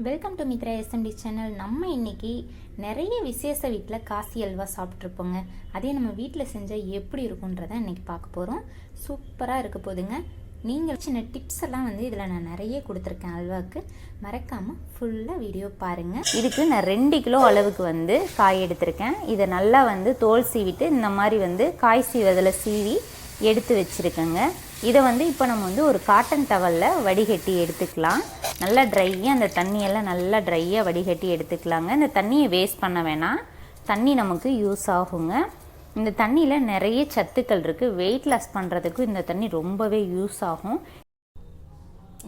Welcome to Mithra SMT channel நம்ம இன்னைக்கு நிறைய விசேஷ வீட்டில் காசி அல்வா சாப்பிட்ருப்போங்க அதே நம்ம வீட்டில் செஞ்சால் எப்படி இருக்குன்றதை இன்னைக்கு பார்க்க போகிறோம் சூப்பராக இருக்க போதுங்க. நீங்கள் சின்ன டிப்ஸ் எல்லாம் வந்து இதில் நான் நிறைய கொடுத்துருக்கேன் அல்வாவுக்கு மறக்காமல் ஃபுல்லாக வீடியோ பாருங்கள் இதுக்கு நான் ரெண்டு கிலோ அளவுக்கு வந்து காய் எடுத்திருக்கேன். இதை நல்லா வந்து தோல் சீவிட்டு இந்த மாதிரி வந்து காய் சீவதில் சீவி எடுத்து வச்சுருக்கேங்க. இதை வந்து இப்போ நம்ம வந்து ஒரு காட்டன் டவலில் வடிகட்டி எடுத்துக்கலாம். நல்லா ட்ரையாக அந்த தண்ணியெல்லாம் நல்லா ட்ரையாக வடிகட்டி எடுத்துக்கலாங்க. இந்த தண்ணியை வேஸ்ட் பண்ண வேணாம். தண்ணி நமக்கு யூஸ் ஆகுங்க. இந்த தண்ணியில் நிறைய சத்துக்கள் இருக்குது வெயிட் லாஸ் பண்ணுறதுக்கு இந்த தண்ணி ரொம்பவே யூஸ் ஆகும்.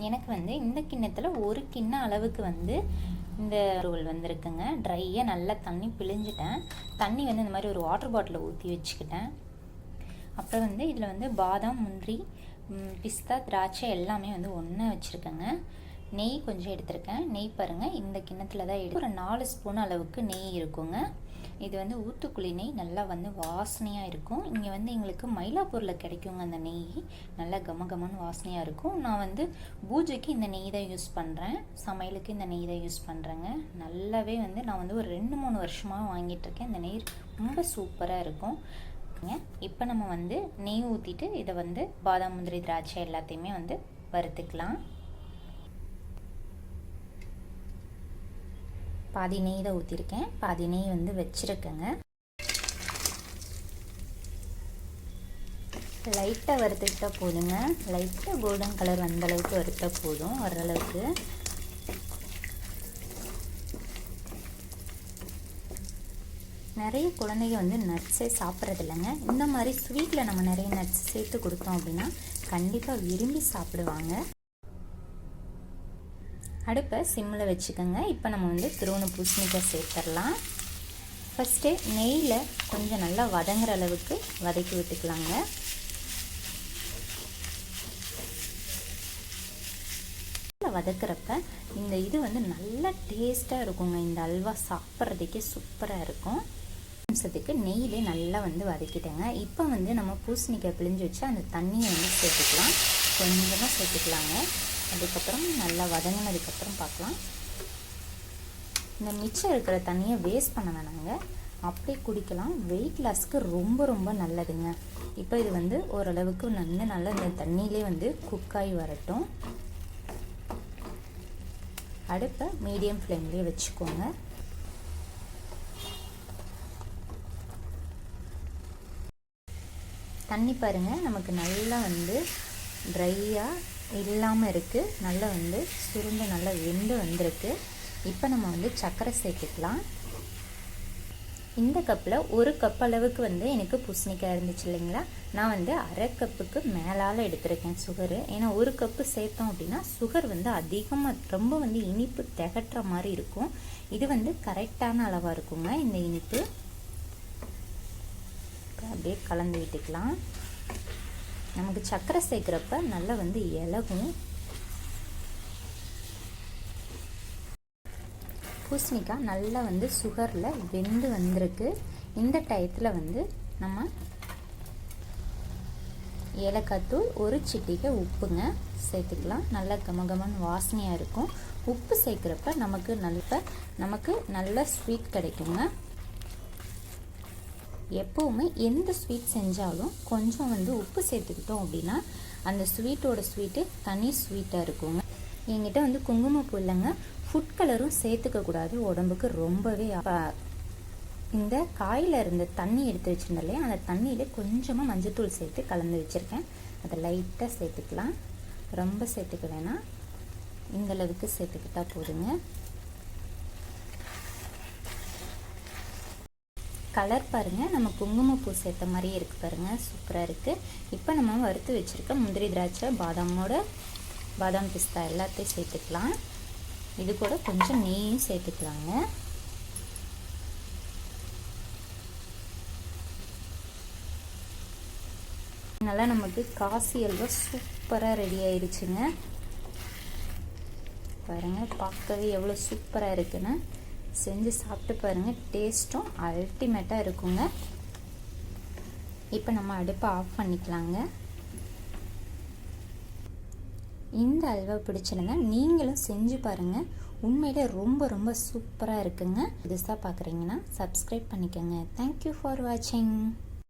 எனக்கு வந்து இந்த கிண்ணத்தில் ஒரு கிண்ண அளவுக்கு வந்து இந்த ரோல் வந்திருக்குங்க. ட்ரையாக நல்லா தண்ணி பிழிஞ்சிட்டேன். தண்ணி வந்து இந்த மாதிரி ஒரு வாட்டர் பாட்டிலில் ஊற்றி வச்சுக்கிட்டேன். அப்புறம் வந்து இதில் வந்து பாதாம் முந்திரி பிஸ்தா திராட்சை எல்லாமே வந்து ஒன்றா வச்சுருக்கேங்க. நெய் கொஞ்சம் எடுத்திருக்கேன். நெய் பாருங்கள் இந்த கிண்ணத்தில் தான் எடுத்து ஒரு நாலு ஸ்பூன் அளவுக்கு நெய் இருக்குங்க. இது வந்து ஊத்துக்குழி நெய் நல்லா வந்து வாசனையாக இருக்கும். இங்கே வந்து எங்களுக்கு மயிலாப்பூரில் கிடைக்குங்க அந்த நெய். நல்லா கம கமன்னு வாசனையாக இருக்கும். நான் வந்து பூஜைக்கு இந்த நெய் தான் யூஸ் பண்ணுறேன் சமையலுக்கு இந்த நெய் தான் யூஸ் பண்ணுறேங்க நல்லாவே வந்து நான் வந்து ஒரு ரெண்டு மூணு வருஷமாக வாங்கிட்டுருக்கேன் இந்த நெய் ரொம்ப சூப்பராக இருக்கும். இப்போ நம்ம வந்து நெய் ஊற்றிட்டு இதை வந்து பாதாம் முந்திரி திராட்சை எல்லாத்தையுமே வந்து வறுத்துக்கலாம். பாதி நெய் தான் ஊற்றிருக்கேன் பாதி நெய் வந்து வச்சுருக்கேங்க. லைட்டாக வறுத்துக்கிட்டால் போதுங்க. லைட்டாக கோல்டன் கலர் வந்த அளவுக்கு வறுத்தா போதும் ஓரளவுக்கு. நிறைய குழந்தைங்க வந்து நட்ஸே சாப்பிட்றது இல்லைங்க இந்த மாதிரி ஸ்வீட்டில் நம்ம நிறைய நட்ஸ் சேர்த்து கொடுத்தோம் அப்படின்னா கண்டிப்பாக விரும்பி சாப்பிடுவாங்க. அடுப்பை சிம்மில் வச்சுக்கோங்க. இப்போ நம்ம வந்து திருவண்ண பூசணிக்காய் சேர்த்துடலாம். ஃபஸ்ட்டு நெய்யில் கொஞ்சம் நல்லா வதங்குற அளவுக்கு வதக்கி விட்டுக்கலாங்க. வதக்குறப்ப இந்த இது வந்து நல்ல டேஸ்ட்டாக இருக்குங்க. இந்த அல்வா சாப்பிட்றதுக்கே சூப்பராக இருக்கும். நிமிஷத்துக்கு நெய்யிலே நல்லா வந்து வதக்கிட்டேங்க. இப்போ வந்து நம்ம பூசணிக்காய் பிழிஞ்சு வச்சு அந்த தண்ணியை வந்து சேர்த்துக்கலாம். கொஞ்சமாக சேர்த்துக்கலாங்க. அதுக்கப்புறம் நல்லா வதங்கினதுக்கப்புறம் பார்க்கலாம். இந்த மிச்சம் இருக்கிற தண்ணியை வேஸ்ட் பண்ண வேணாங்க. அப்படியே குடிக்கலாம். வெயிட் லாஸ்க்கு ரொம்ப ரொம்ப நல்லதுங்க. இப்போ இது வந்து ஓரளவுக்கு நல்ல நல்லா இந்த தண்ணியிலே வந்து குக்காகி வரட்டும். அடுப்பை மீடியம் ஃப்ளேம்லேயே வச்சுக்கோங்க. தண்ணி பாருங்கள் நமக்கு நல்லா வந்து ட்ரையாக இல்லாமல் இருக்குது நல்லா வந்து சுருண்டு நல்லா வெந்து வந்திருக்கு. இப்போ நம்ம வந்து சர்க்கரை சேர்த்துக்கலாம். இந்த கப்பில் ஒரு கப் அளவுக்கு வந்து எனக்கு பூசணிக்காய் இருந்துச்சு இல்லைங்களா? நான் வந்து அரை கப்புக்கு மேலால் எடுத்திருக்கேன் சுகரு. ஏன்னா ஒரு கப்பு சேர்த்தோம் அப்படின்னா சுகர் வந்து அதிகமாக ரொம்ப வந்து இனிப்பு திகட்டுற மாதிரி இருக்கும். இது வந்து கரெக்டான அளவாக இருக்குங்க இந்த இனிப்பு. அப்படியே கலந்து விட்டுக்கலாம். நமக்கு சர்க்கரை சேர்க்குறப்ப நல்லா வந்து இலகும். பூசணிக்காய் நல்லா வந்து சுகரில் வெந்து வந்திருக்கு. இந்த டயத்தில் வந்து நம்ம ஏலக்காய் தூள் ஒரு சிட்டிகை உப்புங்க சேர்த்துக்கலாம். நல்லா கமகமன்னு வாசனையாக இருக்கும். உப்பு சேர்க்குறப்ப நமக்கு நல்ல நமக்கு நல்ல ஸ்வீட் கிடைக்குங்க. எப்போவுமே எந்த ஸ்வீட் செஞ்சாலும் கொஞ்சம் வந்து உப்பு சேர்த்துக்கிட்டோம் அப்படின்னா அந்த ஸ்வீட்டோட ஸ்வீட்டு தனி ஸ்வீட்டாக இருக்குங்க. என்கிட்ட வந்து குங்குமப்பூ இல்லைங்க ஃபுட் கலரும் சேர்த்துக்க கூடாது. உடம்புக்கு ரொம்பவே இந்த காயில் இருந்த தண்ணி எடுத்து வச்சுருந்தேன் இல்லையா அந்த தண்ணியில் கொஞ்சமாக மஞ்சத்தூள் சேர்த்து கலந்து வச்சுருக்கேன். அதை லைட்டாக சேர்த்துக்கலாம். ரொம்ப சேர்த்துக்க வேணாம். இந்தளவுக்கு சேர்த்துக்கிட்டால் சேர்த்துக்கிட்டா போதுங்க. கலர் பாருங்கள் நம்ம குங்குமப்பூ சேர்த்த மாதிரியே இருக்குது பாருங்கள் சூப்பராக இருக்குது இப்போ நம்ம வறுத்து வச்சுருக்க முந்திரி திராட்சை பாதாமோட பாதாம் பிஸ்தா எல்லாத்தையும் சேர்த்துக்கலாம். இது கூட கொஞ்சம் நெய்யும் சேர்த்துக்கலாங்க. நல்லா நமக்கு காசி அல்வா சூப்பராக ரெடி ஆயிடுச்சுங்க பாருங்கள் பார்க்கவே எவ்வளோ சூப்பராக இருக்குன்னு. செஞ்சு சாப்பிட்டு பாருங்கள் டேஸ்ட்டும் அல்டிமேட்டாக இருக்குங்க. இப்போ நம்ம அடுப்பை ஆஃப் பண்ணிக்கலாங்க. இந்த அல்வா பிடிச்சிருந்தா நீங்களும் செஞ்சு பாருங்கள் உண்மையிலே ரொம்ப ரொம்ப சூப்பராக இருக்குங்க. புதுசாக பார்க்குறீங்கன்னா சப்ஸ்கிரைப் பண்ணிக்கோங்க. தேங்க்யூ ஃபார் வாட்சிங்